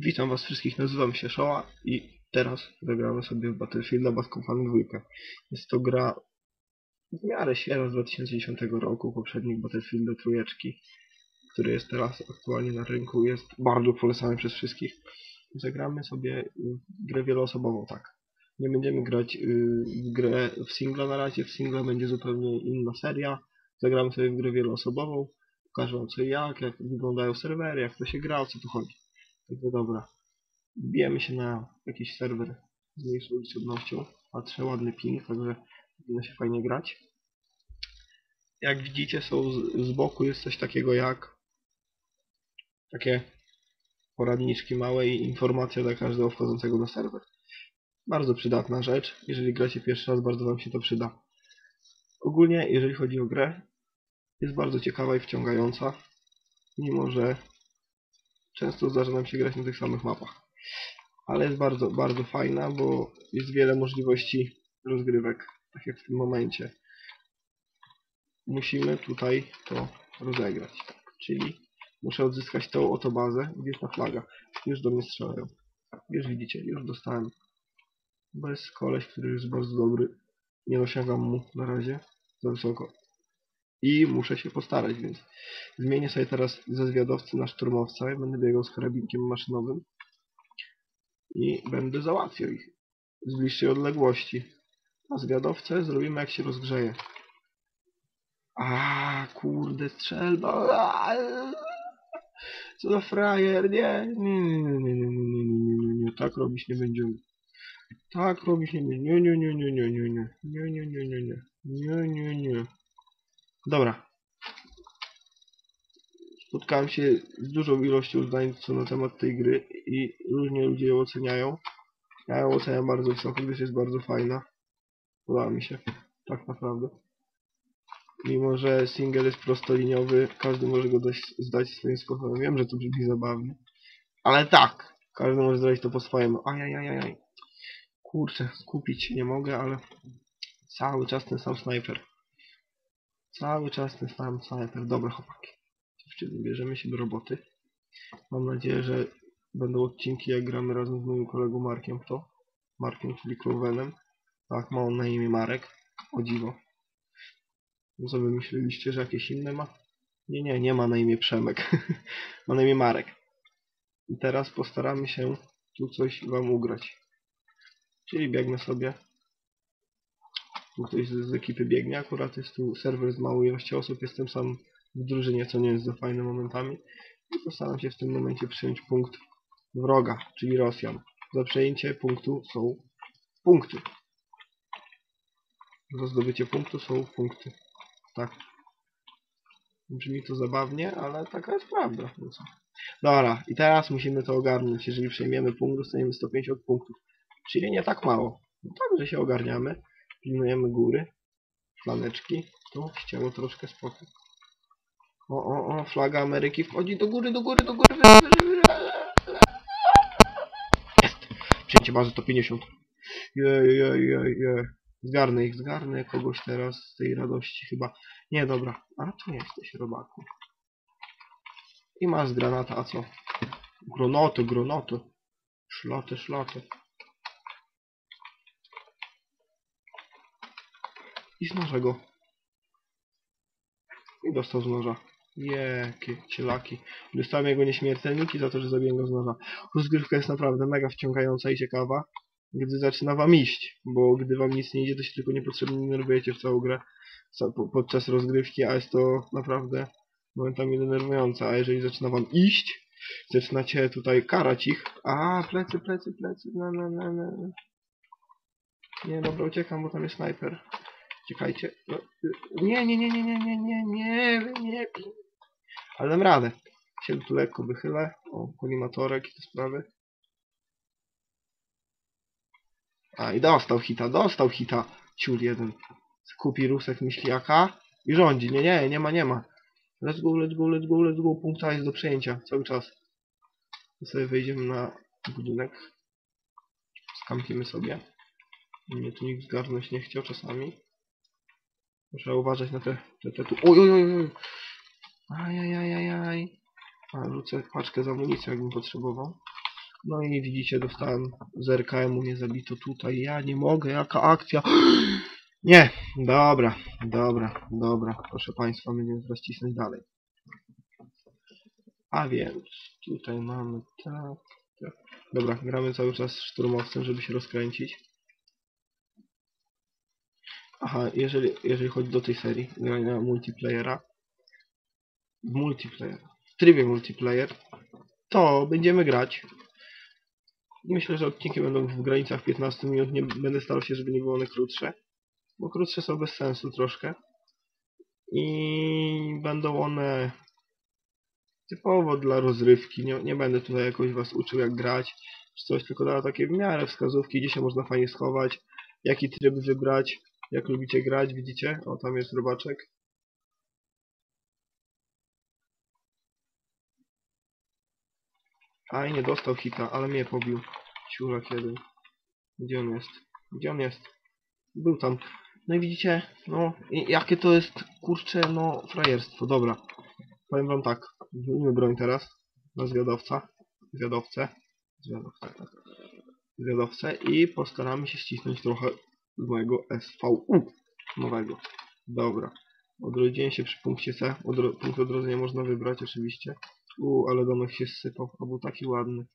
Witam was wszystkich, nazywam się Shoa i teraz zagramy sobie w Battlefielda Bad Company 2. Jest to gra w miarę świeża z 2010 roku, poprzednik Battlefielda trójeczki, który jest teraz aktualnie na rynku, jest bardzo polecany przez wszystkich. Zagramy sobie grę wieloosobową, tak. Nie będziemy grać y, w grę w singla na razie, w singla będzie zupełnie inna seria. Zagramy sobie w grę wieloosobową, pokażę wam co i jak, jak wyglądają serwery, jak to się gra, o co tu chodzi. Także dobra. Bijemy się na jakiś serwer z mniejszą liczebnością. Patrzę, ładny ping, także powinno się fajnie grać. Jak widzicie, są z, z boku jest coś takiego jak takie poradniczki małe i informacja dla każdego wchodzącego na serwer. Bardzo przydatna rzecz. Jeżeli gracie pierwszy raz, bardzo Wam się to przyda. Ogólnie, jeżeli chodzi o grę, jest bardzo ciekawa i wciągająca, mimo że często zdarza nam się grać na tych samych mapach. Ale jest bardzo, bardzo fajna, bo jest wiele możliwości rozgrywek, tak jak w tym momencie. Musimy tutaj to rozegrać. Czyli muszę odzyskać tą oto bazę, gdzie jest ta flaga. Już do mnie strzelają. Już widzicie, już dostałem. Bez koleś, który jest bardzo dobry. Nie dosięgam mu na razie za wysoko. I muszę się postarać, więc zmienię sobie teraz ze zwiadowcy na szturmowca i będę biegał z karabinkiem maszynowym i będę załatwiał ich z bliższej odległości. A zwiadowcę zrobimy jak się rozgrzeje. A kurde, strzelba. Aaaa! Co za frajer, nie, nie, nie, nie, nie, nie, nie, nie, nie, nie, nie, tak robić nie będziemy. Tak robić nie będziemy. Nie, nie, nie, nie, nie, nie, nie, nie, nie, nie, nie, nie, nie, nie. Dobra. Spotkałem się z dużą ilością zdań co na temat tej gry i różnie ludzie ją oceniają. Ja ją oceniam bardzo wysoko, gdyż jest bardzo fajna. Podoba mi się. Tak naprawdę. Mimo, że single jest prostoliniowy, każdy może go dość, zdać swoim sposobem. Wiem, że to brzmi zabawnie. Ale tak! Każdy może zrobić to po swojemu. Ajajajaj. Kurczę, skupić nie mogę, ale cały czas ten sam snajper. Cały czas ten sam snajper. Dobra chłopaki. Dziewczyny, bierzemy się do roboty. Mam nadzieję, że będą odcinki jak gramy razem z moim kolegą Markiem to. Markiem, czyli Clovenem. Tak, ma on na imię Marek. O dziwo. No co wy myśleliście, że jakieś inne ma? Nie, nie, nie ma na imię Przemek. ma na imię Marek. I teraz postaramy się tu coś wam ugrać. Czyli biegnę sobie. Tu ktoś z, z ekipy biegnie. Akurat jest tu serwer z małą ilością osób. Jestem sam w drużynie, co nie jest za fajne momentami. I postaram się w tym momencie przyjąć punkt wroga, czyli Rosjan. Za przejęcie punktu są punkty. Za zdobycie punktu są punkty. Tak. Brzmi to zabawnie, ale taka jest prawda. No? Dobra, i teraz musimy to ogarnąć. Jeżeli przejmiemy punkt, dostaniemy 150 punktów. Czyli nie tak mało. No Dobrze się ogarniamy. Pilnujemy góry. Flaneczki. Tu ścięło troszkę spokój. O, o, o, flaga Ameryki wchodzi do góry, do góry, do góry. Jest! Przejęcie bazy to 50. Jej, jej, jej, jej. Zgarnę ich, zgarnę kogoś teraz z tej radości chyba. Nie, dobra. A tu jesteś, robaku. I masz granata, a co? Gronoty, gronoty. Szloty, szloty. I z go. I dostał z noża. Jakie cielaki. Dostałem jego nieśmiertelniki za to, że zabiłem go z noża. Rozgrywka jest naprawdę mega wciągająca i ciekawa. Gdy zaczyna wam iść, bo gdy wam nic nie idzie, to się tylko niepotrzebnie nerwujecie w całą grę podczas rozgrywki, a jest to naprawdę momentami denerwujące. A jeżeli zaczyna wam iść, zaczynacie tutaj karać ich. A, plecy, plecy, plecy. Na, na, na, na. Nie, dobra, uciekam, bo tam jest snajper. Czekajcie. No, nie, nie, nie, nie, nie, nie, nie, nie, nie. Ale dam radę. Się tu lekko wychylę. O, kolimatorek i te sprawy. A, i dostał hita, dostał hita. Ciul jeden. Kupi Rusek myśliaka i rządzi. Nie, nie, nie ma, nie ma. Let's go, let's go, let's go, let's go. Punkta jest do przejęcia cały czas. I sobie wejdziemy na budynek. Skampimy sobie. Mnie tu nikt zgarnąć nie chciał czasami. Muszę uważać na te, te, te tu. Oj, oj, oj, oj. Ajajajajaj. A, rzucę paczkę z amunicją, jakbym potrzebował. No i widzicie, dostałem z RKM-u, nie zabito tutaj. Ja nie mogę, jaka akcja. Nie, dobra, dobra, dobra. Proszę Państwa, będziemy teraz cisnąć dalej. A więc, tutaj mamy tak, tak. Dobra, gramy cały czas szturmowcem, żeby się rozkręcić. Aha, jeżeli, jeżeli chodzi do tej serii, grania multiplayera, w multiplayer, w trybie multiplayer, to będziemy grać. Myślę, że odcinki będą w granicach 15 minut, nie będę starał się, żeby nie było one krótsze, bo krótsze są bez sensu troszkę. I będą one typowo dla rozrywki, nie, nie będę tutaj jakoś was uczył jak grać, czy coś, tylko dała takie w miarę wskazówki, gdzie się można fajnie schować, jaki tryb wybrać, jak lubicie grać, widzicie? O, tam jest robaczek. Aj, nie dostał hita, ale mnie pobił. Ciulak jeden. Gdzie on jest? Gdzie on jest? Był tam. No i widzicie, no, jakie to jest, kurcze, no, frajerstwo. Dobra. Powiem wam tak. Zmienimy broń teraz. Na zwiadowca. Zwiadowcę. Zwiadowcę, tak. Zwiadowcę. I postaramy się ścisnąć trochę z mojego SVU nowego. Dobra. Odrodziłem się przy punkcie C. Odro punkt odrodzenia można wybrać oczywiście. U, ale domek się zsypał, a był taki ładny.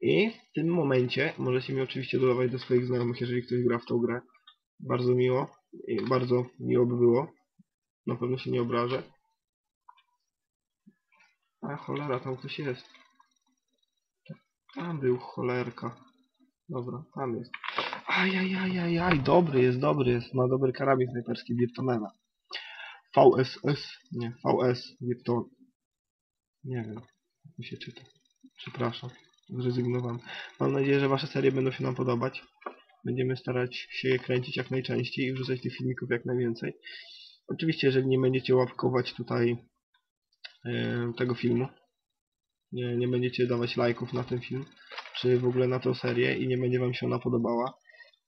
I w tym momencie możecie mi oczywiście dodawać do swoich znajomych, jeżeli ktoś gra w tą grę. Bardzo miło. I bardzo miło by było. Na pewno się nie obrażę. A cholera, tam ktoś jest. Tam był cholerka. Dobra, tam jest. Ajajajajaj, dobry jest, dobry jest. Ma dobry karabin snajperski Wirtonena. VSS, nie, VS Wirton. Nie wiem, mi się czyta. Przepraszam, zrezygnowałem. Mam nadzieję, że wasze serie będą się nam podobać. Będziemy starać się je kręcić jak najczęściej i wrzucać tych filmików jak najwięcej. Oczywiście, jeżeli nie będziecie łapkować tutaj e, tego filmu, nie, nie będziecie dawać lajków na ten film, czy w ogóle na tę serię i nie będzie wam się ona podobała,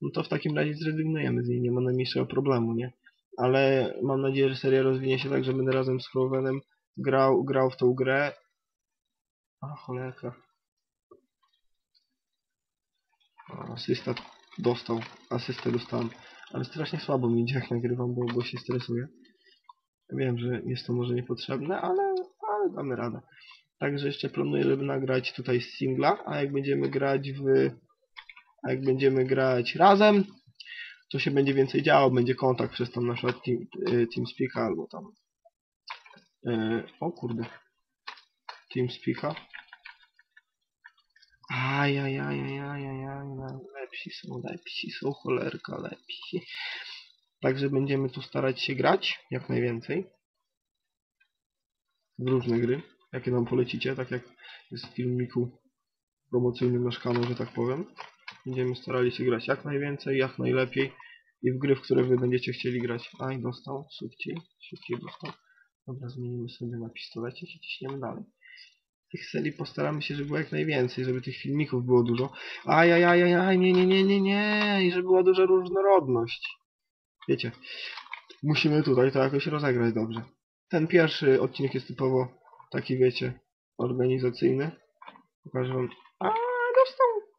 no to w takim razie zrezygnujemy z niej, nie ma najmniejszego problemu, nie? Ale mam nadzieję, że seria rozwinie się tak, że będę razem z Crowenem grał, grał w tą grę. A cholerka. Asysta dostał, asystę dostałem. Ale strasznie słabo mi idzie jak nagrywam, bo, bo się stresuję. Wiem, że jest to może niepotrzebne, ale, ale damy radę. Także jeszcze planuję, żeby nagrać tutaj singla, a jak będziemy grać w... A jak będziemy grać razem, to się będzie więcej działo, będzie kontakt przez tam na przykład team, y, TeamSpeaka albo tam... y, o kurde. TeamSpeaka. Ajajajajajajaj, lepsi są, lepsi są, cholerka, lepsi. Także będziemy tu starać się grać, jak najwięcej. W różne gry, jakie nam polecicie, tak jak jest w filmiku promocyjnym nasz kanał, że tak powiem. Będziemy starali się grać jak najwięcej, jak najlepiej i w gry, w które wy będziecie chcieli grać. Aj, dostał, szybciej, szybciej dostał. Dobra, zmienimy sobie na pistolecie i ciśniemy dalej. Tych serii postaramy się, żeby było jak najwięcej, żeby tych filmików było dużo. Ajajajajaj, nie, nie, nie, nie, nie, i żeby była duża różnorodność. Wiecie, musimy tutaj to jakoś rozegrać dobrze. Ten pierwszy odcinek jest typowo taki, wiecie, organizacyjny. Pokażę wam.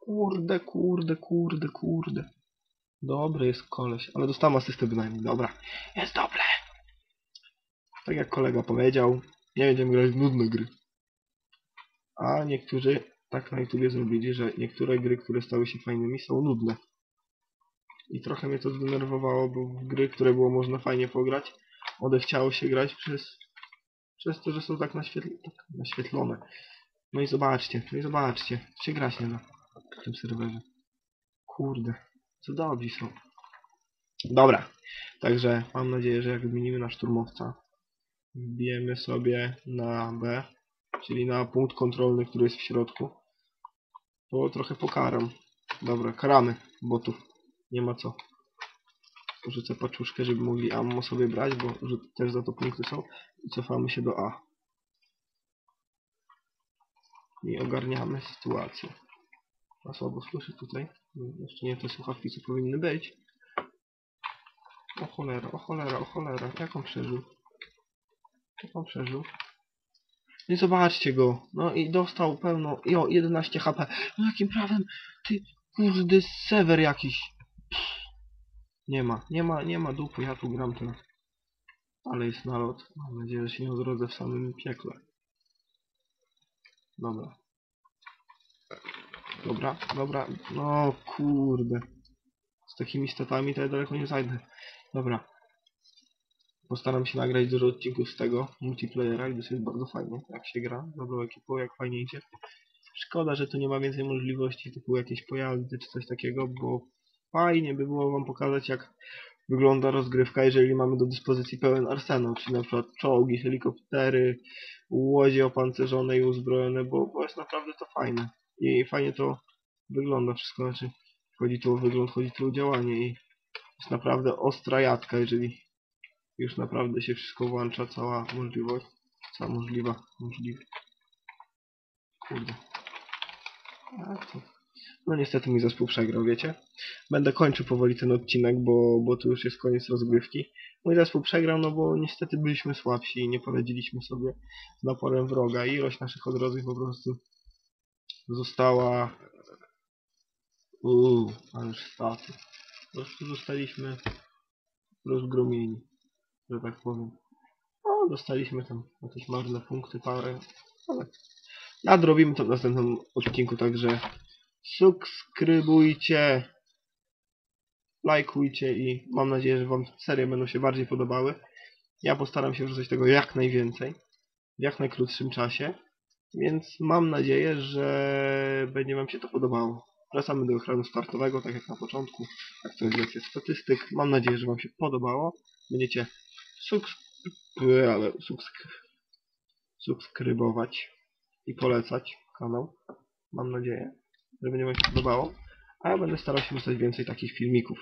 Kurde, kurde, kurde, kurde. Dobry jest koleś, ale dostałem asystę bynajmniej. Dobra, jest dobre. Tak jak kolega powiedział, nie będziemy grać w nudne gry. A niektórzy tak na YouTubie zrobili, że niektóre gry, które stały się fajnymi, są nudne. I trochę mnie to zdenerwowało, bo w gry, które było można fajnie pograć, odechciało się grać przez, przez to, że są tak, naświetl tak naświetlone. No i zobaczcie, no i zobaczcie, się grać nie da w tym serwerze. Kurde, cudowni są. Dobra, także mam nadzieję, że jak zmienimy na szturmowca, wbijemy sobie na B, czyli na punkt kontrolny, który jest w środku, to trochę pokaram. Dobra, karamy botów. Nie ma co. Rzucę paczuszkę, żeby mogli ammo sobie brać, bo też za to punkty są. I cofamy się do A. I ogarniamy sytuację. A słabo słyszę tutaj. Jeszcze nie te słuchawki, co powinny być. O cholera, o cholera, o cholera. Jak on przeżył? Jak on przeżył? I zobaczcie go. No i dostał pełno. I o, 11 HP. No jakim prawem? Ty, kurde, sewer jakiś. Nie ma, nie ma, nie ma dupy. Ja tu gram teraz. Ale jest nalot. Mam nadzieję, że się nie odrodzę w samym piekle. Dobra. Dobra, dobra. No kurde. Z takimi statami to ja daleko nie zajdę. Dobra. Postaram się nagrać dużo odcinków z tego multiplayera, gdyż jest bardzo fajnie, jak się gra, dobrą ekipą, jak fajnie idzie. Szkoda, że tu nie ma więcej możliwości typu jakieś pojazdy czy coś takiego, bo fajnie by było wam pokazać jak wygląda rozgrywka, jeżeli mamy do dyspozycji pełen arsenał, czyli na przykład czołgi, helikoptery, łodzie opancerzone i uzbrojone, bo, bo jest naprawdę to fajne. I fajnie to wygląda wszystko, znaczy chodzi tu o wygląd, chodzi tu o działanie i jest naprawdę ostra jadka, jeżeli już naprawdę się wszystko włącza, cała możliwość, cała możliwa, możliwa. Kurde. A to... No niestety mój zespół przegrał, wiecie? Będę kończył powoli ten odcinek, bo, bo tu już jest koniec rozgrywki. Mój zespół przegrał, no bo niestety byliśmy słabsi i nie poradziliśmy sobie z naporem wroga. I ilość naszych odrodzeń po prostu została... Uuu, ależ staty. Po prostu zostaliśmy rozgromieni że tak powiem. No, dostaliśmy tam jakieś marne punkty, parę, ale nadrobimy to w następnym odcinku, także subskrybujcie, lajkujcie i mam nadzieję, że Wam serie będą się bardziej podobały. Ja postaram się wrzucać tego jak najwięcej, w jak najkrótszym czasie, więc mam nadzieję, że będzie Wam się to podobało. Wracamy do ekranu startowego, tak jak na początku, jak to jest lekcja statystyk. Mam nadzieję, że Wam się podobało. Będziecie subsk ale subsk subskrybować i polecać kanał. Mam nadzieję, że będzie Wam się podobało. A ja będę starał się wrzucać więcej takich filmików.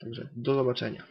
Także do zobaczenia.